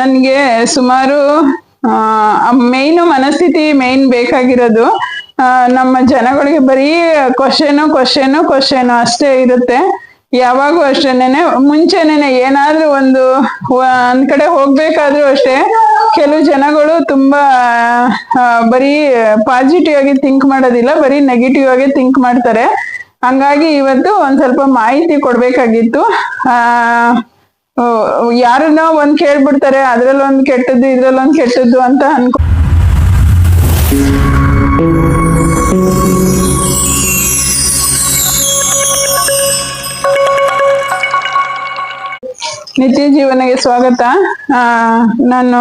ನನಗೆ ಸುಮಾರು ಮೇಯ್ನು ಮನಸ್ಥಿತಿ ಮೇಯ್ನ್ ಬೇಕಾಗಿರೋದು ನಮ್ಮ ಜನಗಳಿಗೆ ಬರೀ ಕ್ವಶನು ಕ್ವಶನು ಕ್ವಶನು ಅಷ್ಟೇ ಇರುತ್ತೆ. ಯಾವಾಗೂ ಅಷ್ಟೇನೆ ಮುಂಚೆನೇನೆ ಏನಾದ್ರೂ ಒಂದು ಒಂದ್ ಕಡೆ ಹೋಗ್ಬೇಕಾದ್ರೂ ಅಷ್ಟೇ, ಕೆಲವು ಜನಗಳು ತುಂಬಾ ಬರೀ ಪಾಸಿಟಿವ್ ಆಗಿ ಥಿಂಕ್ ಮಾಡೋದಿಲ್ಲ, ಬರೀ ನೆಗೆಟಿವ್ ಆಗಿ ಥಿಂಕ್ ಮಾಡ್ತಾರೆ. ಹಂಗಾಗಿ ಇವತ್ತು ಒಂದ್ ಸ್ವಲ್ಪ ಮಾಹಿತಿ ಕೊಡ್ಬೇಕಾಗಿತ್ತು. ಆ ಯಾರನ್ನೋ ಒಂದ್ ಕೇಳ್ಬಿಡ್ತಾರೆ, ಅದ್ರಲ್ಲಿ ಒಂದ್ ಕೆಟ್ಟದ್ದು, ಇದ್ರಲ್ಲಿ ಒಂದ್ ಕೆಟ್ಟದ್ದು ಅಂತ ಅನ್ಕೊ ನಿತ್ಯ ಜೀವನಗೆ ಸ್ವಾಗತ. ಆ, ನಾನು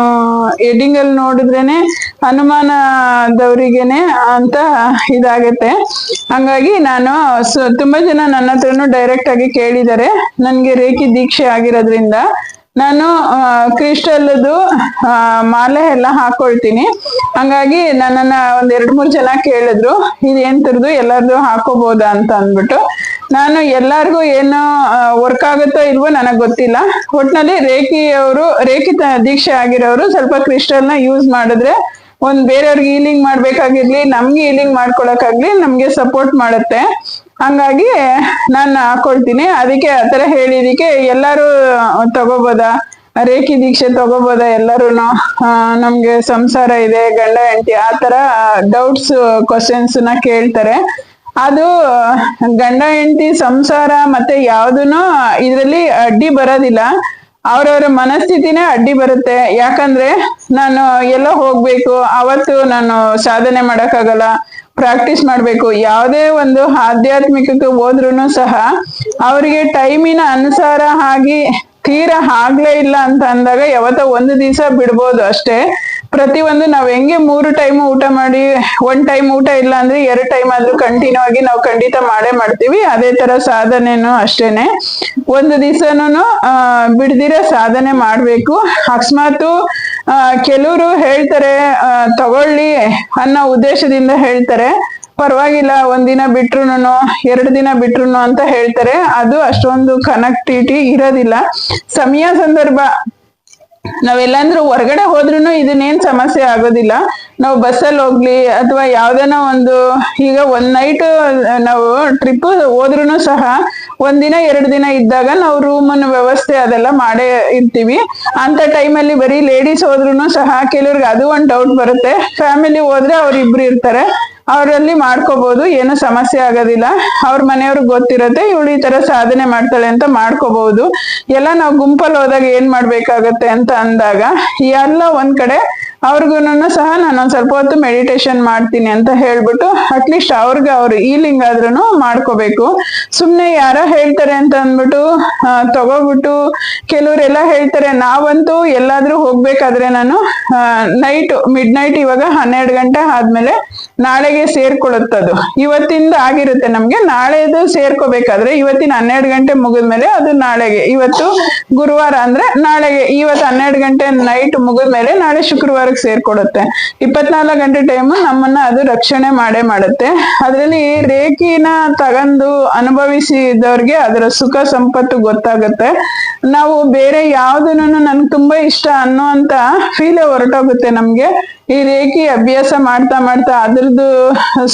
ಎಡಿಂಗಲ್ ನೋಡಿದ್ರೇನೆ ಅನುಮಾನದವರಿಗೇನೆ ಅಂತ ಇದಾಗತ್ತೆ. ಹಂಗಾಗಿ ನಾನು ತುಂಬಾ ಜನ ನನ್ನ ಹತ್ರನು ಡೈರೆಕ್ಟ್ ಆಗಿ ಕೇಳಿದ್ದಾರೆ ನನ್ಗೆ ರೇಖಿ ದೀಕ್ಷೆ ಆಗಿರೋದ್ರಿಂದ ನಾನು ಕ್ರಿಸ್ಟಲ್ದು ಮಾಲೆ ಎಲ್ಲ ಹಾಕೊಳ್ತೀನಿ. ಹಂಗಾಗಿ ನನ್ನನ್ನ ಒಂದ್ ಎರಡ್ ಮೂರ್ ಜನ ಕೇಳಿದ್ರು. ಇದು ತರದು ಎಲ್ಲಾರ್ದು ಹಾಕೋಬಹುದಾ ಅಂತ ಅಂದ್ಬಿಟ್ಟು. ನಾನು ಎಲ್ಲಾರ್ಗೂ ಏನು ವರ್ಕ್ ಆಗುತ್ತೋ ಇಲ್ವೋ ನನಗ್ ಗೊತ್ತಿಲ್ಲ. ಒಟ್ನಲ್ಲಿ ರೇಖಿ ಅವರು, ರೇಖಿ ದೀಕ್ಷೆ ಆಗಿರೋರು ಸ್ವಲ್ಪ ಕ್ರಿಸ್ಟಲ್ನ ಯೂಸ್ ಮಾಡಿದ್ರೆ ಒಂದ್ ಬೇರೆಯವ್ರಿಗೆ ಹೀಲಿಂಗ್ ಮಾಡ್ಬೇಕಾಗಿರ್ಲಿ ನಮ್ಗೆ ಹೀಲಿಂಗ್ ಮಾಡ್ಕೊಳಕಾಗ್ಲಿ ನಮ್ಗೆ ಸಪೋರ್ಟ್ ಮಾಡುತ್ತೆ. ಹಂಗಾಗಿ ನಾನು ಹಾಕೊಳ್ತೀನಿ. ಅದಕ್ಕೆ ಆತರ ಹೇಳಿದಕ್ಕೆ ಎಲ್ಲಾರು ತಗೋಬೋದಾ? ರೇಖಿ ದೀಕ್ಷೆ ತಗೋಬೋದಾ ಎಲ್ಲರೂ ಆ, ನಮ್ಗೆ ಸಂಸಾರ ಇದೆ ಗಂಡ ಹೆಂಡತಿ ಆ ತರ ಡೌಟ್ಸ್ನ ಕೇಳ್ತಾರೆ. ಅದು ಗಂಡ ಹೆಂಡತಿ ಸಂಸಾರ ಮತ್ತೆ ಯಾವ್ದನ್ನು ಇದರಲ್ಲಿ ಅಡ್ಡಿ ಬರೋದಿಲ್ಲ. ಅವ್ರವ್ರ ಮನಸ್ಥಿತಿನೇ ಅಡ್ಡಿ ಬರುತ್ತೆ. ಯಾಕಂದ್ರೆ ನಾನು ಎಲ್ಲೋ ಹೋಗ್ಬೇಕು, ಅವತ್ತು ನಾನು ಸಾಧನೆ ಮಾಡಕ್ಕಾಗಲ್ಲ, ಪ್ರಾಕ್ಟೀಸ್ ಮಾಡ್ಬೇಕು, ಯಾವುದೇ ಒಂದು ಆಧ್ಯಾತ್ಮಿಕಕ್ಕೆ ಹೋದ್ರೂ ಸಹ ಅವರಿಗೆ ಟೈಮಿನ ಅನುಸಾರ ಆಗಿ ತೀರಾ ಆಗ್ಲೇ ಇಲ್ಲ ಅಂತ ಅಂದಾಗ ಯಾವತ್ತೋ ಒಂದು ದಿವಸ ಬಿಡ್ಬೋದು ಅಷ್ಟೇ. ಪ್ರತಿ ಒಂದು ನಾವ್ ಹೆಂಗೆ ಮೂರು ಟೈಮ್ ಊಟ ಮಾಡಿ, ಒಂದ್ ಟೈಮ್ ಊಟ ಇಲ್ಲ ಅಂದ್ರೆ ಎರಡು ಟೈಮ್ ಆದ್ರೂ ಕಂಟಿನ್ಯೂ ಆಗಿ ನಾವು ಖಂಡಿತ ಮಾಡೇ ಮಾಡ್ತೀವಿ. ಅದೇ ತರ ಸಾಧನೆನು ಅಷ್ಟೇನೆ. ಒಂದು ದಿವಸನು ಬಿಡ್ದಿರ ಸಾಧನೆ ಮಾಡ್ಬೇಕು. ಅಕಸ್ಮಾತು ಕೆಲವರು ಹೇಳ್ತಾರೆ ತಗೊಳ್ಳಿ ಅನ್ನೋ ಉದ್ದೇಶದಿಂದ ಹೇಳ್ತಾರೆ. ಪರವಾಗಿಲ್ಲ, ಒಂದಿನ ಬಿಟ್ರುನು ಎರಡು ದಿನ ಬಿಟ್ರುನು ಅಂತ ಹೇಳ್ತಾರೆ. ಅದು ಅಷ್ಟೊಂದು ಕನೆಕ್ಟಿವಿಟಿ ಇರೋದಿಲ್ಲ. ಸಮಯ ಸಂದರ್ಭ, ನಾವೆಲ್ಲಾಂದ್ರೂ ಹೊರಗಡೆ ಹೋದ್ರುನು ಇದನ್ನೇನ್ ಸಮಸ್ಯೆ ಆಗೋದಿಲ್ಲ. ನಾವು ಬಸ್ಸಲ್ಲಿ ಹೋಗ್ಲಿ, ಅಥವಾ ಯಾವ್ದಾನ ಒಂದು, ಈಗ ಒಂದ್ ನೈಟ್ ನಾವು ಟ್ರಿಪ್ ಹೋದ್ರುನು ಸಹ ಒಂದಿನ ಎರಡು ದಿನ ಇದ್ದಾಗ ನಾವು ರೂಮನ್ ವ್ಯವಸ್ಥೆ ಅದೆಲ್ಲ ಮಾಡೇ ಇರ್ತೀವಿ. ಅಂತ ಟೈಮಲ್ಲಿ ಬರೀ ಲೇಡೀಸ್ ಹೋದ್ರುನು ಸಹ, ಕೆಲವ್ರಿಗೆ ಅದು ಒಂದ್ ಡೌಟ್ ಬರುತ್ತೆ. ಫ್ಯಾಮಿಲಿ ಹೋದ್ರೆ ಅವ್ರಿಬ್ರು ಇರ್ತಾರೆ. ಅವರಲ್ಲಿ ಮಾಡ್ಕೋಬಹುದು ಏನು ಸಮಸ್ಯೆ ಆಗೋದಿಲ್ಲ. ಅವ್ರ ಮನೆಯವ್ರಿಗೆ ಗೊತ್ತಿರತ್ತೆ, ಇವಳು ಈ ತರ ಸಾಧನೆ ಮಾಡ್ತಾಳೆ ಅಂತ ಮಾಡ್ಕೋಬಹುದು ಎಲ್ಲ ನಾವು ಗುಂಪಲ್ಲಿ ಹೋದಾಗ ಏನ್ ಮಾಡ್ಬೇಕಾಗತ್ತೆ ಅಂತ ಅಂದಾಗ ಎಲ್ಲ ಒಂದ್ ಕಡೆ ಅವ್ರಿಗೂನು ಸಹ ನಾನು ಒಂದ್ ಸ್ವಲ್ಪ ಹೊತ್ತು ಮೆಡಿಟೇಷನ್ ಮಾಡ್ತೀನಿ ಅಂತ ಹೇಳ್ಬಿಟ್ಟು ಅಟ್ಲೀಸ್ಟ್ ಅವ್ರಿಗೆ ಅವ್ರು ಈಲಿಂಗ್ ಆದ್ರೂ ಮಾಡ್ಕೋಬೇಕು. ಸುಮ್ನೆ ಯಾರೋ ಹೇಳ್ತಾರೆ ಅಂತ ಅಂದ್ಬಿಟ್ಟು ತಗೋಬಿಟ್ಟು ಕೆಲವರೆಲ್ಲ ಹೇಳ್ತಾರೆ. ನಾವಂತೂ ಎಲ್ಲಾದ್ರೂ ಹೋಗ್ಬೇಕಾದ್ರೆ ನಾನು ನೈಟ್ ಮಿಡ್ ನೈಟ್ ಇವಾಗ ಹನ್ನೆರಡು ಗಂಟೆ ಆದ್ಮೇಲೆ ನಾಳೆಗೆ ಸೇರ್ಕೊಳ್ಳುತ್ತದು. ಇವತ್ತಿಂದ ಆಗಿರುತ್ತೆ ನಮ್ಗೆ, ನಾಳೆದು ಸೇರ್ಕೋಬೇಕಾದ್ರೆ ಇವತ್ತಿನ ಹನ್ನೆರಡು ಗಂಟೆ ಮುಗಿದ್ಮೇಲೆ ಅದು ನಾಳೆಗೆ. ಇವತ್ತು ಗುರುವಾರ ಅಂದ್ರೆ ನಾಳೆಗೆ, ಇವತ್ತು ಹನ್ನೆರಡು ಗಂಟೆ ನೈಟ್ ಮುಗಿದ್ಮೇಲೆ ನಾಳೆ ಸೇರ್ಕೊಡುತ್ತೆ. ಇಪ್ಪತ್ನಾಲ್ಕು ಗಂಟೆ ಟೈಮ್ ನಮ್ಮನ್ನ ಅದು ರಕ್ಷಣೆ ಮಾಡೇ ಮಾಡುತ್ತೆ. ಅದರಲ್ಲಿ ರೇಖಿನ ತಗಂದು ಅನುಭವಿಸಿದವ್ರಿಗೆ ಅದರ ಸುಖ ಸಂಪತ್ತು ಗೊತ್ತಾಗುತ್ತೆ. ನಾವು ಬೇರೆ ಯಾವ್ದನ್ನು ನನ್ಗೆ ತುಂಬಾ ಇಷ್ಟ ಅನ್ನೋ ಅಂತ ಫೀಲೇ ಹೊರಟೋಗುತ್ತೆ ನಮ್ಗೆ. ಈ ರೇಖಿ ಅಭ್ಯಾಸ ಮಾಡ್ತಾ ಮಾಡ್ತಾ ಅದ್ರದ್ದು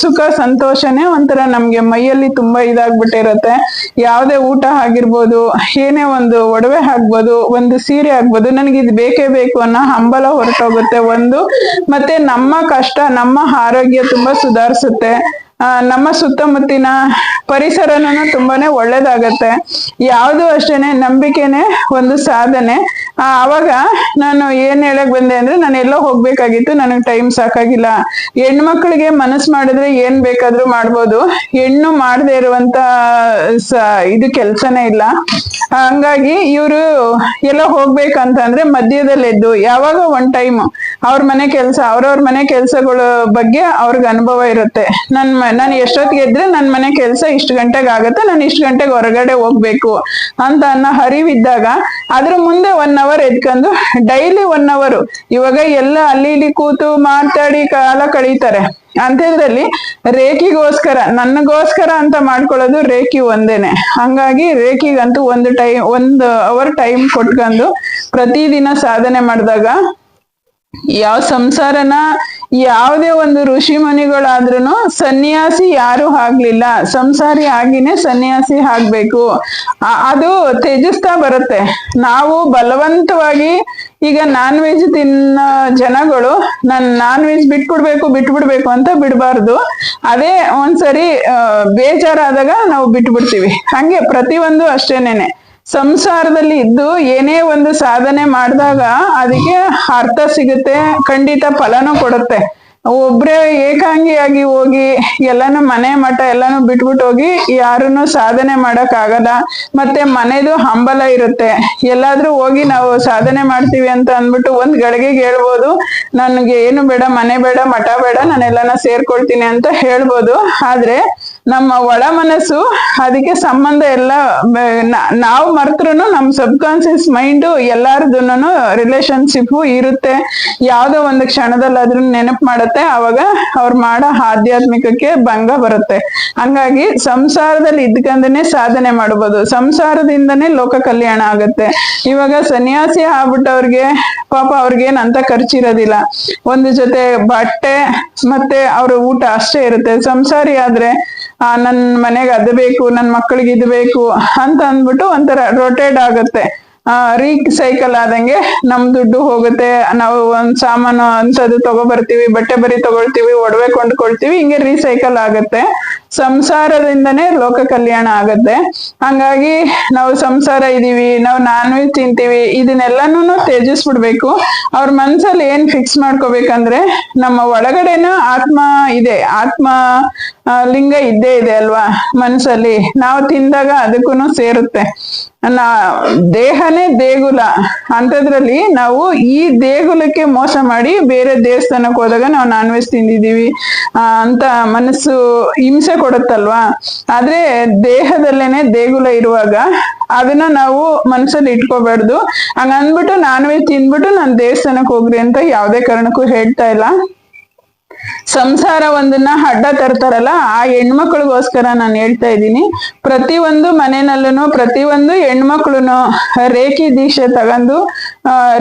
ಸುಖ ಸಂತೋಷನೇ ಒಂಥರ ನಮ್ಗೆ ಮೈಯಲ್ಲಿ ತುಂಬಾ ಇದಾಗ್ಬಿಟ್ಟಿರತ್ತೆ. ಯಾವ್ದೇ ಊಟ ಆಗಿರ್ಬೋದು, ಏನೇ ಒಂದು ಒಡವೆ ಆಗ್ಬೋದು ಒಂದು ಸೀರೆ ಆಗ್ಬೋದು ನನಗೆ ಇದು ಬೇಕೇ ಬೇಕು ಅನ್ನೋ ಹಂಬಲ ಹೊರಟೋಗುತ್ತೆ ಒಂದು. ಮತ್ತೆ ನಮ್ಮ ಕಷ್ಟ, ನಮ್ಮ ಆರೋಗ್ಯ ತುಂಬಾ ಸುಧಾರಿಸುತ್ತೆ. ನಮ್ಮ ಸುತ್ತಮುತ್ತಿನ ಪರಿಸರನೂ ತುಂಬಾನೇ ಒಳ್ಳೇದಾಗತ್ತೆ. ಯಾವುದು ಅಷ್ಟೇನೆ ನಂಬಿಕೆನೆ ಒಂದು ಸಾಧನೆ. ಆ, ಅವಾಗ ನಾನು ಏನ್ ಹೇಳಕ್ ಬಂದೆ ಅಂದ್ರೆ ನಾನು ಎಲ್ಲೋ ಹೋಗ್ಬೇಕಾಗಿತ್ತು ನನಗೆ ಟೈಮ್ ಸಾಕಾಗಿಲ್ಲ. ಹೆಣ್ಮಕ್ಳಿಗೆ ಮನಸ್ಸು ಮಾಡಿದ್ರೆ ಏನ್ ಬೇಕಾದ್ರೂ ಮಾಡ್ಬೋದು. ಹೆಣ್ಣು ಮಾಡದೇ ಇರುವಂತ ಇದು ಕೆಲ್ಸನೇ ಇಲ್ಲ. ಹಂಗಾಗಿ ಇವರು ಎಲ್ಲ ಹೋಗ್ಬೇಕಂತ ಅಂದ್ರೆ ಮಧ್ಯದಲ್ಲಿ ಎದ್ದು ಯಾವಾಗ ಒಂದ್ ಟೈಮ್ ಅವ್ರ ಮನೆ ಕೆಲಸ ಅವ್ರವ್ರ ಮನೆ ಕೆಲಸಗಳ ಬಗ್ಗೆ ಅವ್ರಿಗೆ ಅನುಭವ ಇರುತ್ತೆ. ನನ್ ನಾನು ಎಷ್ಟೊತ್ತಿಗೆ ಇದ್ರೆ ನನ್ನ ಮನೆ ಕೆಲಸ ಇಷ್ಟು ಗಂಟೆಗೆ ಆಗುತ್ತೆ ನಾನು ಇಷ್ಟು ಗಂಟೆಗೆ ಹೊರಗಡೆ ಹೋಗ್ಬೇಕು ಅಂತ ಅನ್ನೋ ಹರಿವಿದ್ದಾಗ ಅದ್ರ ಮುಂದೆ ಒನ್ ಅವರ್ ಎದ್ಕೊಂಡು ಡೈಲಿ ಒನ್ ಅವರ್ ಇವಾಗ ಎಲ್ಲ ಅಲ್ಲಿ ಇಲ್ಲಿ ಕೂತು ಮಾತಾಡಿ ಕಾಲ ಕಳೀತಾರೆ. ಅಂಥದ್ರಲ್ಲಿ ರೇಖಿಗೋಸ್ಕರ ನನಗೋಸ್ಕರ ಅಂತ ಮಾಡ್ಕೊಳ್ಳೋದು ರೇಖಿ ಒಂದೇನೆ. ಹಂಗಾಗಿ ರೇಖಿಗಂತೂ ಒಂದು ಟೈಮ್ ಒಂದು ಅವರ್ ಟೈಮ್ ಕೊಟ್ಕೊಂಡು ಪ್ರತಿದಿನ ಸಾಧನೆ ಮಾಡಿದಾಗ ಯಾವ ಸಂಸಾರನ ಯಾವುದೇ ಒಂದು ಋಷಿ ಮುನಿಗಳಾದ್ರೂ ಸನ್ಯಾಸಿ ಯಾರು ಆಗ್ಲಿಲ್ಲ. ಸಂಸಾರಿ ಆಗಿನೇ ಸನ್ಯಾಸಿ ಆಗ್ಬೇಕು. ಅದು ತ್ಯಜಿಸ್ತಾ ಬರುತ್ತೆ. ನಾವು ಬಲವಂತವಾಗಿ ಈಗ ನಾನ್ ವೆಜ್ ತಿನ್ನೋ ಜನಗಳು ನಾನು ನಾನ್ ವೆಜ್ ಬಿಟ್ಬಿಡ್ಬೇಕು ಬಿಟ್ಬಿಡ್ಬೇಕು ಅಂತ ಬಿಡಬಾರ್ದು. ಅದೇ ಒಂದ್ಸರಿ ಬೇಜಾರಾದಾಗ ನಾವು ಬಿಟ್ಬಿಡ್ತೀವಿ. ಹಂಗೆ ಪ್ರತಿಯೊಂದು ಅಷ್ಟೇನೇನೆ. ಸಂಸಾರದಲ್ಲಿ ಇದ್ದು ಏನೇ ಒಂದು ಸಾಧನೆ ಮಾಡಿದಾಗ ಅದಕ್ಕೆ ಅರ್ಥ ಸಿಗುತ್ತೆ ಖಂಡಿತ ಫಲನೂ ಕೊಡುತ್ತೆ. ಒಬ್ರೇ ಏಕಾಂಗಿಯಾಗಿ ಹೋಗಿ ಎಲ್ಲಾನು ಮನೆ ಮಠ ಎಲ್ಲಾನು ಬಿಟ್ಬಿಟ್ಟು ಹೋಗಿ ಯಾರನ್ನು ಸಾಧನೆ ಮಾಡಕ್ ಆಗಲ್ಲ ಮತ್ತೆ ಮನೆದು ಹಂಬಲ ಇರುತ್ತೆ. ಎಲ್ಲಾದ್ರೂ ಹೋಗಿ ನಾವು ಸಾಧನೆ ಮಾಡ್ತೀವಿ ಅಂತ ಅಂದ್ಬಿಟ್ಟು ಒಂದ್ ಗಳಿಗೆಗೆ ಹೇಳ್ಬೋದು, ನನ್ಗೆ ಏನು ಬೇಡ, ಮನೆ ಬೇಡ, ಮಠ ಬೇಡ ನಾನು ಎಲ್ಲಾನ ಸೇರ್ಕೊಳ್ತೀನಿ ಅಂತ ಹೇಳ್ಬೋದು. ಆದ್ರೆ ನಮ್ಮ ಒಳ ಮನಸ್ಸು ಅದಕ್ಕೆ ಸಂಬಂಧ ಎಲ್ಲ ನಾವು ಮರ್ತರು ನಮ್ ಸಬ್ ಕಾನ್ಸಿಯಸ್ ಮೈಂಡ್ ಎಲ್ಲಾರ್ದು ರಿಲೇಶನ್ಶಿಪ್ ಇರುತ್ತೆ. ಯಾವ್ದೋ ಒಂದು ಕ್ಷಣದಲ್ಲಾದ್ರೂ ನೆನಪು ಮಾಡುತ್ತೆ ಅವಾಗ ಅವ್ರು ಮಾಡೋ ಆಧ್ಯಾತ್ಮಿಕಕ್ಕೆ ಭಂಗ ಬರುತ್ತೆ. ಹಂಗಾಗಿ ಸಂಸಾರದಲ್ಲಿ ಇದ್ಕಂದನೆ ಸಾಧನೆ ಮಾಡ್ಬೋದು. ಸಂಸಾರದಿಂದನೇ ಲೋಕ ಕಲ್ಯಾಣ ಆಗುತ್ತೆ. ಇವಾಗ ಸನ್ಯಾಸಿ ಆಗ್ಬಿಟ್ಟವ್ರಿಗೆ ಪಾಪ ಅವ್ರಿಗೇನ್ ಅಂತ ಖರ್ಚಿರೋದಿಲ್ಲ. ಒಂದು ಜೊತೆ ಬಟ್ಟೆ ಮತ್ತೆ ಅವ್ರ ಊಟ ಅಷ್ಟೇ ಇರುತ್ತೆ. ಸಂಸಾರಿ ಆದ್ರೆ, ಆ, ನನ್ ಮನೆಗೆ ಅದು ಬೇಕು, ನನ್ ಮಕ್ಕಳಿಗೆ ಇದು ಬೇಕು ಅಂತ ಅಂದ್ಬಿಟ್ಟು ಒಂಥರ ರೊಟೇಟ್ ಆಗುತ್ತೆ. ರೀಸೈಕಲ್ ಆದಂಗೆ ನಮ್ ದುಡ್ಡು ಹೋಗುತ್ತೆ. ನಾವು ಒಂದ್ ಸಾಮಾನು ಅಂತದ್ದು ತಗೊಬರ್ತೀವಿ ಬಟ್ಟೆ ಬರಿ ತಗೊಳ್ತೀವಿ ಒಡವೆ ಕೊಂಡ್ಕೊಳ್ತೀವಿ ಹಿಂಗೆ ರೀಸೈಕಲ್ ಆಗುತ್ತೆ. ಸಂಸಾರದಿಂದನೇ ಲೋಕ ಕಲ್ಯಾಣ ಆಗತ್ತೆ. ಹಂಗಾಗಿ ನಾವು ಸಂಸಾರ ಇದೀವಿ ನಾವು ನಾನ್ ವೆಜ್ ತಿಂತೀವಿ ಇದನ್ನೆಲ್ಲಾನು ತ್ಯಜಿಸ್ಬಿಡ್ಬೇಕು. ಅವ್ರ ಮನ್ಸಲ್ಲಿ ಏನ್ ಫಿಕ್ಸ್ ಮಾಡ್ಕೋಬೇಕಂದ್ರೆ ನಮ್ಮ ಒಳಗಡೆನ ಆತ್ಮ ಇದೆ. ಆತ್ಮ ಆ, ಲಿಂಗ ಇದ್ದೇ ಇದೆ ಅಲ್ವಾ? ಮನಸ್ಸಲ್ಲಿ ನಾವು ತಿಂದಾಗ ಅದಕ್ಕೂ ಸೇರುತ್ತೆ. ನಾ ದೇಹನೇ ದೇಗುಲ. ಅಂಥದ್ರಲ್ಲಿ ನಾವು ಈ ದೇಗುಲಕ್ಕೆ ಮೋಸ ಮಾಡಿ ಬೇರೆ ದೇವಸ್ಥಾನಕ್ಕೆ ಹೋದಾಗ ನಾವು ನಾನ್ ವೆಜ್ ತಿಂದಿದೀವಿ ಆ, ಅಂತ ಮನಸ್ಸು ಹಿಂಸೆ ಕೊಡುತ್ತಲ್ವಾ? ಆದ್ರೆ ದೇಹದಲ್ಲೇನೆ ದೇಗುಲ ಇರುವಾಗ ಅದನ್ನ ನಾವು ಮನಸ್ಸಲ್ಲಿ ಇಟ್ಕೋಬಾರ್ದು. ಹಂಗ ಅಂದ್ಬಿಟ್ಟು ನಾನ್ ವೆಜ್ ತಿಂದ್ಬಿಟ್ಟು ನಾನ್ ದೇವಸ್ಥಾನಕ್ಕೆ ಹೋಗ್ರಿ ಅಂತ ಯಾವುದೇ ಕಾರಣಕ್ಕೂ ಹೇಳ್ತಾ ಇಲ್ಲ. ಸಂಸಾರ ಒಂದನ್ನ ಅಡ್ಡ ತರ್ತಾರಲ್ಲ, ಆ ಹೆಣ್ಮಕ್ಳಿಗೋಸ್ಕರ ನಾನು ಹೇಳ್ತಾ ಇದ್ದೀನಿ. ಪ್ರತಿ ಒಂದು ಮನೆಯಲ್ಲೂ ಪ್ರತಿಯೊಂದು ಹೆಣ್ಮಕ್ಳುನು ರೇಖಿ ದೀಕ್ಷೆ ತಗೊಂಡು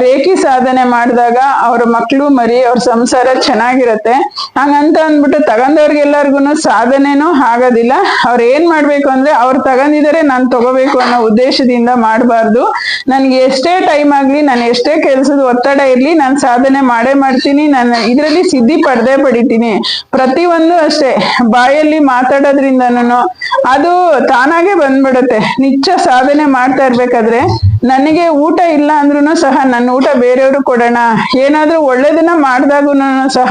ರೇಖಿ ಸಾಧನೆ ಮಾಡಿದಾಗ ಅವ್ರ ಮಕ್ಳು, ಮರಿ, ಅವ್ರ ಸಂಸಾರ ಚೆನ್ನಾಗಿರತ್ತೆ. ಹಂಗಂತ ಅಂದ್ಬಿಟ್ಟು ತಗೊಂಡವ್ರಿಗೆಲ್ಲರಿಗೂ ಸಾಧನೆನೂ ಆಗೋದಿಲ್ಲ. ಅವ್ರು ಏನ್ ಮಾಡ್ಬೇಕು ಅಂದ್ರೆ ಅವ್ರು ತಗೊಂಡಿದ್ದಾರೆ ನಾನು ತಗೋಬೇಕು ಅನ್ನೋ ಉದ್ದೇಶದಿಂದ ಮಾಡಬಾರ್ದು. ನನ್ಗೆ ಎಷ್ಟೇ ಟೈಮ್ ಆಗ್ಲಿ, ನಾನು ಎಷ್ಟೇ ಕೆಲಸದ ಒತ್ತಡ ಇರ್ಲಿ, ನಾನು ಸಾಧನೆ ಮಾಡೇ ಮಾಡ್ತೀನಿ. ನಾನು ಇದರಲ್ಲಿ ಸಿದ್ಧಿ ಪಡೆದೇ ಪಡಿತೀನಿ. ಪ್ರತಿಯೊಂದು ಅಷ್ಟೇ. ಬಾಯಲ್ಲಿ ಮಾತಾಡೋದ್ರಿಂದನೂ ಅದು ತಾನಾಗೆ ಬಂದ್ಬಿಡುತ್ತೆ. ನಿಚ್ಚ ಸಾಧನೆ ಮಾಡ್ತಾ ಇರ್ಬೇಕಾದ್ರೆ ನನಗೆ ಊಟ ಇಲ್ಲ ಅಂದ್ರೂ ಸಹ ನನ್ನ ಊಟ ಬೇರೆಯವರು ಕೊಡೋಣ. ಏನಾದ್ರೂ ಒಳ್ಳೇದನ್ನ ಮಾಡಿದಾಗೂ ಸಹ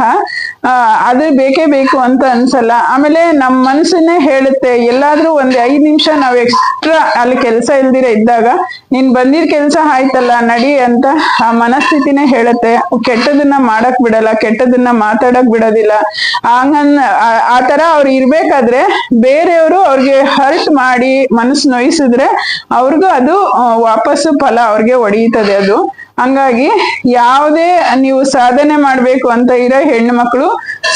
ಅದು ಬೇಕೇ ಬೇಕು ಅಂತ ಅನ್ಸಲ್ಲ. ಆಮೇಲೆ ನಮ್ಮ ಮನಸ್ಸನ್ನೇ ಹೇಳುತ್ತೆ ಎಲ್ಲಾದ್ರೂ ಒಂದ್ ಐದ್ ನಿಮಿಷ ನಾವ್ ಎಕ್ಸ್ಟ್ರಾ ಅಲ್ಲಿ ಕೆಲಸ ಇಲ್ದಿರ ಇದ್ದಾಗ ನೀನ್ ಬಂದಿದ್ ಕೆಲ್ಸ ಆಯ್ತಲ್ಲ ನಡಿ ಅಂತ ಆ ಮನಸ್ಥಿತಿನೇ ಹೇಳುತ್ತೆ. ಕೆಟ್ಟದನ್ನ ಮಾಡಕ್ ಬಿಡಲ್ಲ ಕೆಟ್ಟದನ್ನ ಮಾತಾಡಕ್ ಬಿಡೋದಿಲ್ಲ. ಹಂಗನ್ ಆ- ತರ ಅವ್ರು ಇರ್ಬೇಕಾದ್ರೆ ಬೇರೆಯವರು ಅವ್ರಿಗೆ ಹರ್ಟ್ ಮಾಡಿ ಮನಸ್ಸು ನೋಯಿಸಿದ್ರೆ ಅವ್ರಿಗೂ ಅದು ಆ, ವಾಪಸ್ಸು ಫಲ ಅವ್ರಿಗೆ ಒಡೆಯುತ್ತದೆ ಅದು. ಹಂಗಾಗಿ ಯಾವುದೇ ನೀವು ಸಾಧನೆ ಮಾಡ್ಬೇಕು ಅಂತ ಇರೋ ಹೆಣ್ಣು ಮಕ್ಕಳು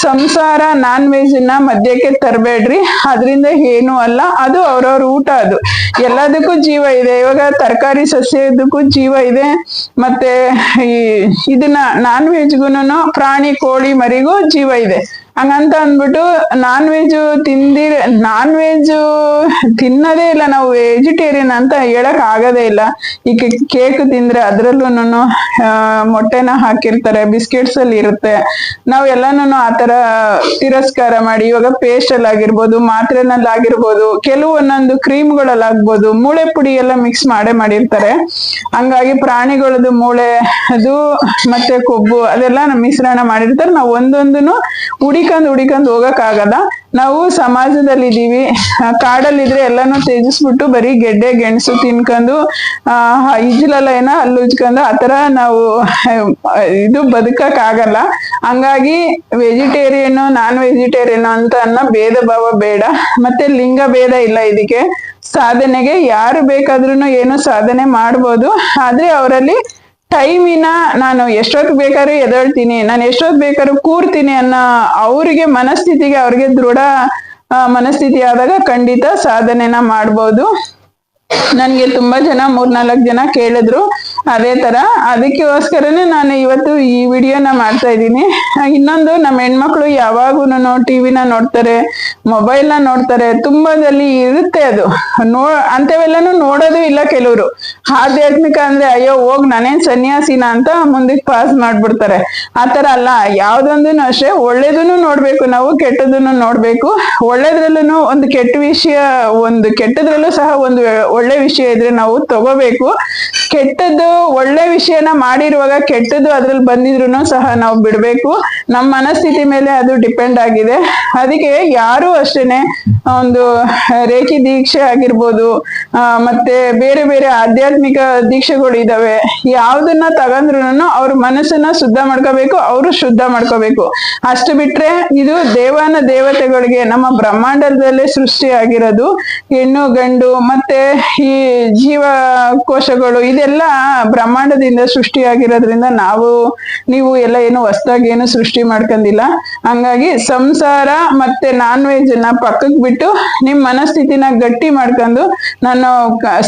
ಸಂಸಾರ ನಾನ್ ವೆಜ್ನ ಮದ್ಯಕ್ಕೆ ತರಬೇಡ್ರಿ. ಅದರಿಂದ ಏನು ಅಲ್ಲ, ಅದು ಅವ್ರವ್ರ ಊಟ ಅದು. ಎಲ್ಲದಕ್ಕೂ ಜೀವ ಇದೆ. ಇವಾಗ ತರಕಾರಿ ಸಸ್ಯದಕ್ಕೂ ಜೀವ ಇದೆ. ಮತ್ತೆ ಈ ಇದನ್ನ ನಾನ್ ವೆಜ್ಗುನು ಪ್ರಾಣಿ, ಕೋಳಿ ಮರಿಗೂ ಜೀವ ಇದೆ. ಹಂಗಂತ ಅಂದ್ಬಿಟ್ಟು ನಾನ್ ವೆಜ್ ತಿಂದಿರ ನಾನ್ ವೆಜ್ ತಿನ್ನೋದೇ ಇಲ್ಲ ನಾವು ವೆಜಿಟೇರಿಯನ್ ಅಂತ ಹೇಳಕ್ ಆಗದೇ ಇಲ್ಲ. ಈಗ ಕೇಕ್ ತಿಂದ್ರೆ ಅದ್ರಲ್ಲೂ ಮೊಟ್ಟೆನ ಹಾಕಿರ್ತಾರೆ ಬಿಸ್ಕೆಟ್ಸ್ ಅಲ್ಲಿ ಇರುತ್ತೆ. ನಾವ್ ಎಲ್ಲಾನು ಆತರ ತಿರಸ್ಕಾರ ಮಾಡಿ, ಇವಾಗ ಪೇಸ್ಟ್ ಅಲ್ಲಿ ಆಗಿರ್ಬೋದು, ಮಾತ್ರೆನಲ್ಲಿ ಆಗಿರ್ಬೋದು ಕೆಲವು ಒಂದೊಂದು ಕ್ರೀಮ್ಗಳಲ್ಲಿ ಆಗ್ಬೋದು, ಮೂಳೆ ಪುಡಿ ಎಲ್ಲ ಮಿಕ್ಸ್ ಮಾಡೇ ಮಾಡಿರ್ತಾರೆ. ಹಂಗಾಗಿ ಪ್ರಾಣಿಗಳದ್ದು ಮೂಳೆ, ಅದು ಮತ್ತೆ ಕೊಬ್ಬು, ಅದೆಲ್ಲ ಮಿಶ್ರಣ ಮಾಡಿರ್ತಾರೆ. ನಾವು ಒಂದೊಂದನ್ನು ಹುಡಿಕೊಂಡು ಹುಡಿಕೊಂಡು ಹೋಗಕ್ ಆಗಲ್ಲ ನಾವು ಸಮಾಜದಲ್ಲಿ ಇದೀವಿ. ಕಾಡಲ್ಲಿದ್ರೆ ಎಲ್ಲಾನು ತ್ಯಜಿಸ್ಬಿಟ್ಟು ಬರೀ ಗೆಡ್ಡೆ, ಗೆಣಸು ತಿನ್ಕೊಂಡು ಆ ಇಜ್ಲೆಲ್ಲ ಏನ ಅಲ್ಲಿ ಉಜ್ಕೊಂಡು ಆತರ ನಾವು ಇದು ಬದುಕಕ್ ಆಗಲ್ಲ ಹಂಗಾಗಿ ವೆಜಿ ವೆಜಿಟೇರಿಯನ್ ನಾನ್ ವೆಜಿಟೇರಿಯನ್ ಅಂತ ಅನ್ನೋ ಭೇದ ಭಾವ ಬೇಡ. ಮತ್ತೆ ಲಿಂಗ ಭೇದ ಇಲ್ಲ ಇದಕ್ಕೆ. ಸಾಧನೆಗೆ ಯಾರು ಬೇಕಾದ್ರೂ ಏನು ಸಾಧನೆ ಮಾಡ್ಬೋದು. ಆದ್ರೆ ಅವರಲ್ಲಿ ಟೈಮಿನ ನಾನು ಎಷ್ಟೊತ್ತು ಬೇಕಾದ್ರೂ ಎದಳ್ತೀನಿ ನಾನು ಎಷ್ಟೊತ್ತು ಬೇಕಾದ್ರೂ ಕೂರ್ತೀನಿ ಅನ್ನೋ ಅವರಿಗೆ ಮನಸ್ಥಿತಿಗೆ ಅವ್ರಿಗೆ ದೃಢ ಮನಸ್ಥಿತಿ ಆದಾಗ ಖಂಡಿತ ಸಾಧನೆನ ಮಾಡ್ಬೋದು. ನನ್ಗೆ ತುಂಬಾ ಜನ ಮೂರ್ನಾಲ್ಕು ಜನ ಕೇಳಿದ್ರು. ಅದೇ ತರ ಅದಕ್ಕೋಸ್ಕರನೇ ನಾನು ಇವತ್ತು ಈ ವಿಡಿಯೋನ ಮಾಡ್ತಾ ಇದ್ದೀನಿ. ಇನ್ನೊಂದು ನಮ್ಮ ಹೆಣ್ಮಕ್ಳು ಯಾವಾಗೂ ಟಿವಿನ ನೋಡ್ತಾರೆ ಮೊಬೈಲ್ನ ನೋಡ್ತಾರೆ, ತುಂಬಾದಲ್ಲಿ ಇರುತ್ತೆ ಅದು. ನೋ ಅಂತವೆಲ್ಲನೂ ನೋಡೋದು ಇಲ್ಲ ಕೆಲವರು. ಆಧ್ಯಾತ್ಮಿಕ ಅಂದ್ರೆ, ಅಯ್ಯೋ, ಹೋಗ್ ನಾನೇನ್ ಸನ್ಯಾಸಿನ ಅಂತ ಮುಂದಕ್ಕೆ ಪಾಸ್ ಮಾಡ್ಬಿಡ್ತಾರೆ. ಆತರ ಅಲ್ಲ, ಯಾವ್ದೊಂದನು ಅಷ್ಟೇ ಒಳ್ಳೇದನ್ನು ನೋಡ್ಬೇಕು ನಾವು ಕೆಟ್ಟದನ್ನು ನೋಡ್ಬೇಕು. ಒಳ್ಳೇದ್ರಲ್ಲೂ ಒಂದು ಕೆಟ್ಟ ವಿಷಯ, ಒಂದು ಕೆಟ್ಟದ್ರಲ್ಲೂ ಸಹ ಒಂದು ಒಳ್ಳೆ ವಿಷಯ ಇದ್ರೆ ನಾವು ತಗೋಬೇಕು. ಕೆಟ್ಟದ್ದು ಒಳ್ಳೆ ವಿಷಯನ ಮಾಡಿರುವಾಗ ಕೆಟ್ಟದ್ದು ಅದ್ರಲ್ಲಿ ಬಂದಿದ್ರು ಸಹ ನಾವು ಬಿಡ್ಬೇಕು. ನಮ್ಮ ಮನಸ್ಥಿತಿ ಮೇಲೆ ಅದು ಡಿಪೆಂಡ್ ಆಗಿದೆ. ಅದಕ್ಕೆ ಯಾರು ಅಷ್ಟೇನೆ ಒಂದು ರೇಖಿ ದೀಕ್ಷೆ ಆಗಿರ್ಬೋದು ಮತ್ತೆ ಬೇರೆ ಬೇರೆ ಆಧ್ಯಾತ್ಮಿಕ ದೀಕ್ಷೆಗಳು ಇದಾವೆ. ಯಾವ್ದನ್ನ ತಗಂದ್ರು ಅವ್ರ ಮನಸ್ಸನ್ನ ಶುದ್ಧ ಮಾಡ್ಕೋಬೇಕು, ಅವರು ಶುದ್ಧ ಮಾಡ್ಕೋಬೇಕು. ಅಷ್ಟು ಬಿಟ್ರೆ ಇದು ದೇವಾನ ದೇವತೆಗಳಿಗೆ, ನಮ್ಮ ಬ್ರಹ್ಮಾಂಡದಲ್ಲೇ ಸೃಷ್ಟಿ ಆಗಿರೋದು ಹೆಣ್ಣು, ಗಂಡು, ಮತ್ತೆ ಈ ಜೀವಕೋಶಗಳು, ಇದೆಲ್ಲ ಬ್ರಹ್ಮಾಂಡದಿಂದ ಸೃಷ್ಟಿಯಾಗಿರೋದ್ರಿಂದ ನಾವು, ನೀವು ಎಲ್ಲ ಏನು ಹೊಸದಾಗಿ ಏನು ಸೃಷ್ಟಿ ಮಾಡ್ಕೊಂಡಿಲ್ಲ. ಹಂಗಾಗಿ ಸಂಸಾರ ಮತ್ತೆ ನಾನ್ ವೆಜ್ನ ಪಕ್ಕಕ್ಕೆ ನಿಮ್ ಮನಸ್ಥಿತಿನ ಗಟ್ಟಿ ಮಾಡ್ಕೊಂಡು ನಾನು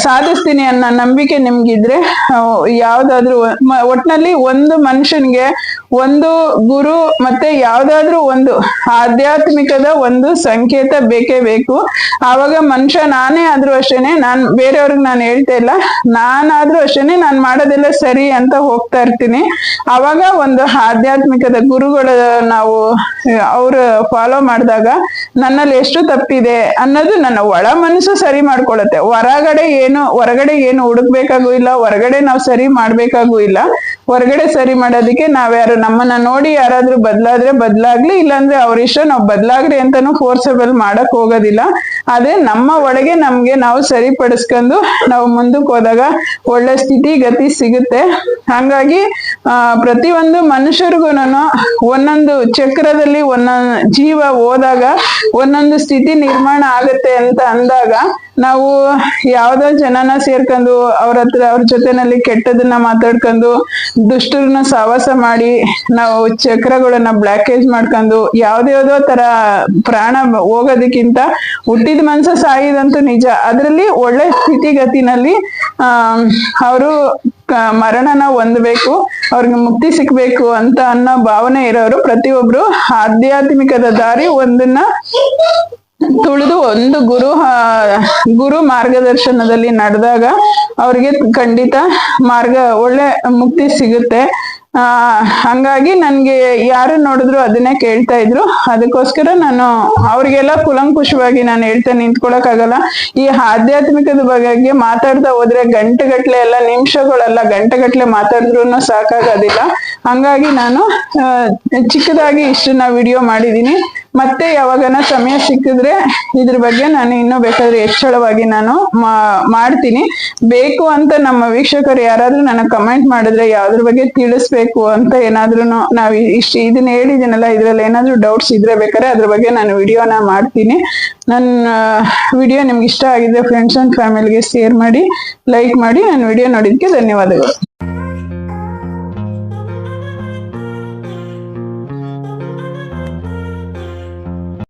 ಸಾಧಿಸ್ತೀನಿ ಅನ್ನೋ ನಂಬಿಕೆ ನಿಮ್ಗಿದ್ರೆ ಯಾವ್ದಾದ್ರು ಒಟ್ನಲ್ಲಿ ಒಂದು ಮನುಷ್ಯನ್ಗೆ ಒಂದು ಗುರು ಮತ್ತೆ ಯಾವ್ದಾದ್ರು ಒಂದು ಆಧ್ಯಾತ್ಮಿಕದ ಒಂದು ಸಂಕೇತ ಬೇಕೇ ಬೇಕು. ಆವಾಗ ಮನುಷ್ಯ ನಾನೇ ಆದ್ರೂ ಅಷ್ಟೇನೆ, ನಾನ್ ಬೇರೆಯವ್ರಿಗೆ ನಾನು ಹೇಳ್ತಾ ಇಲ್ಲ ನಾನಾದ್ರೂ ಅಷ್ಟೇನೆ ನಾನ್ ಮಾಡೋದೆಲ್ಲ ಸರಿ ಅಂತ ಹೋಗ್ತಾ ಇರ್ತೀನಿ. ಅವಾಗ ಒಂದು ಆಧ್ಯಾತ್ಮಿಕದ ಗುರುಗಳ ನಾವು, ಅವ್ರು ಫಾಲೋ ಮಾಡಿದಾಗ ನನ್ನಲ್ಲಿ ಎಷ್ಟು ತಪ್ಪಿದೆ ಅನ್ನೋದು ನನ್ನ ಒಳ ಮನಸ್ಸು ಸರಿ ಮಾಡ್ಕೊಳತ್ತೆ ಹೊರಗಡೆ ಏನು ಹೊರಗಡೆ ಏನು ಹುಡುಕ್ಬೇಕಾಗೂ ಇಲ್ಲ, ಹೊರಗಡೆ ನಾವು ಸರಿ ಮಾಡ್ಬೇಕಾಗೂ ಇಲ್ಲ. ಹೊರಗಡೆ ಸರಿ ಮಾಡೋದಕ್ಕೆ ನಾವ್ಯಾರು ನಮ್ಮನ್ನ ನೋಡಿ ಯಾರಾದ್ರೂ ಬದ್ಲಾದ್ರೆ ಬದ್ಲಾಗ್ಲಿ, ಇಲ್ಲಾಂದ್ರೆ ಅವ್ರ ಇಷ್ಟ ನಾವು ಬದ್ಲಾಗ್ರಿ ಅಂತಾನು ಫೋರ್ಸಬಲ್ ಮಾಡಕ್ ಹೋಗೋದಿಲ್ಲ. ಅದೇ ನಮ್ಮ ಒಳಗೆ ನಮ್ಗೆ ನಾವು ಸರಿಪಡಿಸ್ಕೊಂಡು ನಾವು ಮುಂದಕ್ಕೆ ಹೋದಾಗ ಒಳ್ಳೆ ಸ್ಥಿತಿ, ಗತಿ ಸಿಗುತ್ತೆ. ಹಂಗಾಗಿ ಆ, ಪ್ರತಿಯೊಂದು ಮನುಷ್ಯರಿಗೂ ಒಂದೊಂದು ಚಕ್ರದಲ್ಲಿ ಒಂದೊಂದು ಜೀವ ಹೋದಾಗ ಒಂದೊಂದು ಸ್ಥಿತಿ ನಿರ್ಮಾಣ ಆಗುತ್ತೆ ಅಂತ ಅಂದಾಗ ನಾವು ಯಾವ್ದೋ ಜನನ ಸೇರ್ಕೊಂಡು ಅವ್ರ ಹತ್ರ ಅವ್ರ ಜೊತೆನಲ್ಲಿ ಕೆಟ್ಟದನ್ನ ಮಾತಾಡ್ಕೊಂಡು ದುಷ್ಟರನ್ನ ಸಹವಾಸ ಮಾಡಿ ನಾವು ಚಕ್ರಗಳನ್ನ ಬ್ಲಾಕೇಜ್ ಮಾಡ್ಕೊಂಡು ಯಾವ್ದ್ಯಾವ್ದೋ ತರ ಪ್ರಾಣ ಹೋಗೋದಕ್ಕಿಂತ ಹುಟ್ಟಿದ ಮನ್ಸ ಸಾಯಿದಂತೂ ನಿಜ. ಅದ್ರಲ್ಲಿ ಒಳ್ಳೆ ಸ್ಥಿತಿಗತಿನಲ್ಲಿ ಅವರು ಮರಣನ ಹೊಂದಬೇಕು, ಅವ್ರಿಗೆ ಮುಕ್ತಿ ಸಿಕ್ಬೇಕು ಅಂತ ಅನ್ನೋ ಭಾವನೆ ಇರೋರು ಪ್ರತಿಯೊಬ್ರು ಆಧ್ಯಾತ್ಮಿಕದ ದಾರಿ ಒಂದನ್ನ ತುಳಿದು ಒಂದು ಗುರು ಗುರು ಮಾರ್ಗದರ್ಶನದಲ್ಲಿ ನಡೆದಾಗ ಅವ್ರಿಗೆ ಖಂಡಿತ ಮಾರ್ಗ ಒಳ್ಳೆ ಮುಕ್ತಿ ಸಿಗುತ್ತೆ. ಆ, ಹಂಗಾಗಿ ನನ್ಗೆ ಯಾರು ನೋಡಿದ್ರು ಅದನ್ನೇ ಕೇಳ್ತಾ ಇದ್ರು. ಅದಕ್ಕೋಸ್ಕರ ನಾನು ಅವ್ರಿಗೆಲ್ಲ ಕುಲಂಕುಷವಾಗಿ ನಾನು ಹೇಳ್ತಾ ನಿಂತ್ಕೊಳಕ್ಕಾಗಲ್ಲ. ಈ ಆಧ್ಯಾತ್ಮಿಕದ ಬಗ್ಗೆ ಮಾತಾಡ್ತಾ ಹೋದ್ರೆ ಗಂಟೆಗಟ್ಲೆ ಎಲ್ಲ, ನಿಮಿಷಗಳೆಲ್ಲ ಗಂಟೆಗಟ್ಲೆ ಮಾತಾಡಿದ್ರು ಸಾಕಾಗೋದಿಲ್ಲ. ಹಂಗಾಗಿ ನಾನು ಚಿಕ್ಕದಾಗಿ ಇಷ್ಟನ್ನ ವಿಡಿಯೋ ಮಾಡಿದೀನಿ ಮತ್ತೆ ಯಾವಾಗನ ಸಮಯ ಸಿಕ್ಕಿದ್ರೆ ಇದ್ರ ಬಗ್ಗೆ ನಾನು ಇನ್ನೂ ಬೇಕಾದ್ರೆ ಹೆಚ್ಚಳವಾಗಿ ನಾನು ಮಾಡ್ತೀನಿ. ಬೇಕು ಅಂತ ನಮ್ಮ ವೀಕ್ಷಕರು ಯಾರಾದ್ರೂ ನನಗೆ ಕಮೆಂಟ್ ಮಾಡಿದ್ರೆ ಯಾವ್ದ್ರ ಬಗ್ಗೆ ತಿಳಿಸ್ಬೇಕು ಅಂತ ಏನಾದ್ರೂ ನಾವು ಇಷ್ಟು ಇದನ್ನ ಹೇಳಿದ್ದೀನಲ್ಲ ಇದ್ರಲ್ಲಿ ಏನಾದ್ರೂ ಡೌಟ್ಸ್ ಇದ್ರೆ ಬೇಕಾದ್ರೆ ಅದ್ರ ಬಗ್ಗೆ ನಾನು ವಿಡಿಯೋನ ಮಾಡ್ತೀನಿ. ನನ್ನ ವಿಡಿಯೋ ನಿಮ್ಗೆ ಇಷ್ಟ ಆಗಿದ್ರೆ ಫ್ರೆಂಡ್ಸ್ ಅಂಡ್ ಫ್ಯಾಮಿಲಿಗೆ ಶೇರ್ ಮಾಡಿ ಲೈಕ್ ಮಾಡಿ ನನ್ನ ವಿಡಿಯೋ ನೋಡಿದ್ಕೆ ಧನ್ಯವಾದಗಳು.